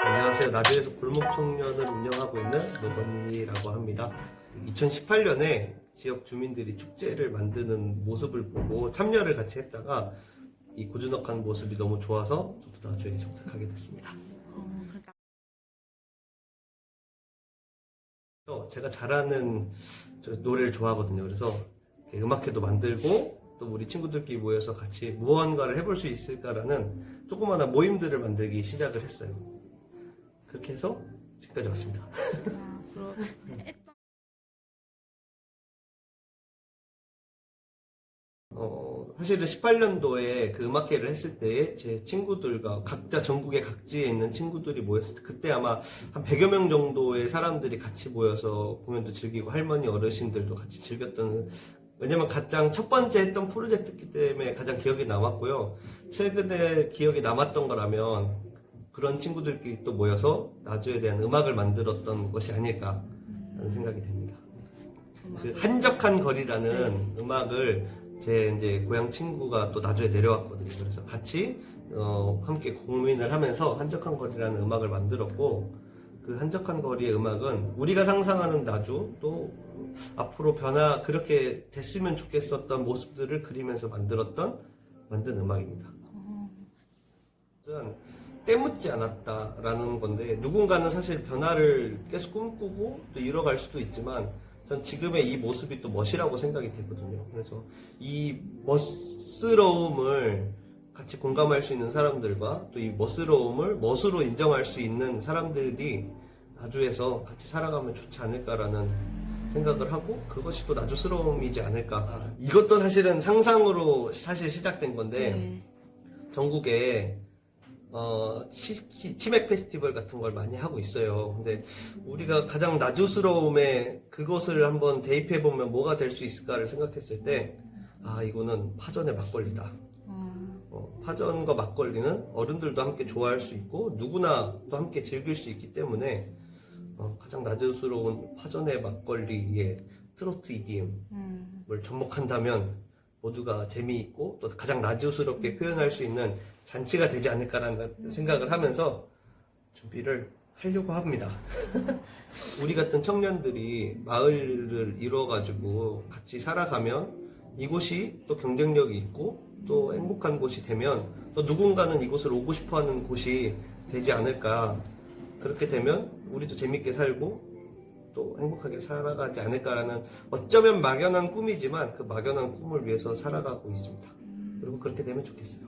안녕하세요. 나주에서 골목 청년을 운영하고 있는 노건이라고 합니다. 2018년에 지역 주민들이 축제를 만드는 모습을 보고 참여를 같이 했다가 이 고즈넉한 모습이 너무 좋아서 저도 나주에 정착하게 됐습니다. 제가 잘하는 저 노래를 좋아하거든요. 그래서 음악회도 만들고 또 우리 친구들끼리 모여서 같이 무언가를 해볼 수 있을까라는 조그마한 모임들을 만들기 시작을 했어요. 그렇게 해서 지금까지 왔습니다. 어, 사실은 18년도에 그 음악회를 했을 때 제 친구들과 각자 전국의 각지에 있는 친구들이 모였을 때 그때 아마 한 100여 명 정도의 사람들이 같이 모여서 공연도 즐기고 할머니 어르신들도 같이 즐겼던 왜냐면 가장 첫 번째 했던 프로젝트이기 때문에 가장 기억에 남았고요. 최근에 기억에 남았던 거라면 그런 친구들끼리 또 모여서 나주에 대한 음악을 만들었던 것이 아닐까 하는 생각이 됩니다. 그 한적한 거리라는 음악을 제 이제 고향 친구가 또 나주에 내려왔거든요. 그래서 같이 어, 함께 고민을 하면서 한적한 거리라는 음악을 만들었고 그 한적한 거리의 음악은 우리가 상상하는 나주 또 앞으로 변화 그렇게 됐으면 좋겠었던 모습들을 그리면서 만들었던 만든 음악입니다. 때묻지 않았다라는 건데 누군가는 사실 변화를 계속 꿈꾸고 또 이뤄갈 수도 있지만 전 지금의 이 모습이 또 멋이라고 생각이 되거든요. 그래서 이 멋스러움을 같이 공감할 수 있는 사람들과 또 이 멋스러움을 멋으로 인정할 수 있는 사람들이 나주에서 같이 살아가면 좋지 않을까라는 생각을 하고 그것이 또 나주스러움이지 않을까. 이것도 사실은 상상으로 사실 시작된 건데 네. 전국에 어, 치, 치- 치맥 페스티벌 같은 걸 많이 하고 있어요. 근데 우리가 가장 나주스러움에 그것을 한번 대입해 보면 뭐가 될 수 있을까를 생각했을 때, 아 이거는 파전의 막걸리다. 어, 어, 파전과 막걸리는 어른들도 함께 좋아할 수 있고 누구나 또 함께 즐길 수 있기 때문에 어, 가장 나주스러운 파전의 막걸리의 트로트 EDM을 음, 접목한다면 모두가 재미있고 또 가장 나주스럽게 표현할 수 있는 잔치가 되지 않을까라는 생각을 하면서 준비를 하려고 합니다. 우리 같은 청년들이 마을을 이루어가지고 같이 살아가면 이곳이 또 경쟁력이 있고 또 행복한 곳이 되면 또 누군가는 이곳을 오고 싶어 하는 곳이 되지 않을까. 그렇게 되면 우리도 재밌게 살고 또 행복하게 살아가지 않을까라는 어쩌면 막연한 꿈이지만 그 막연한 꿈을 위해서 살아가고 있습니다. 그리고 그렇게 되면 좋겠어요.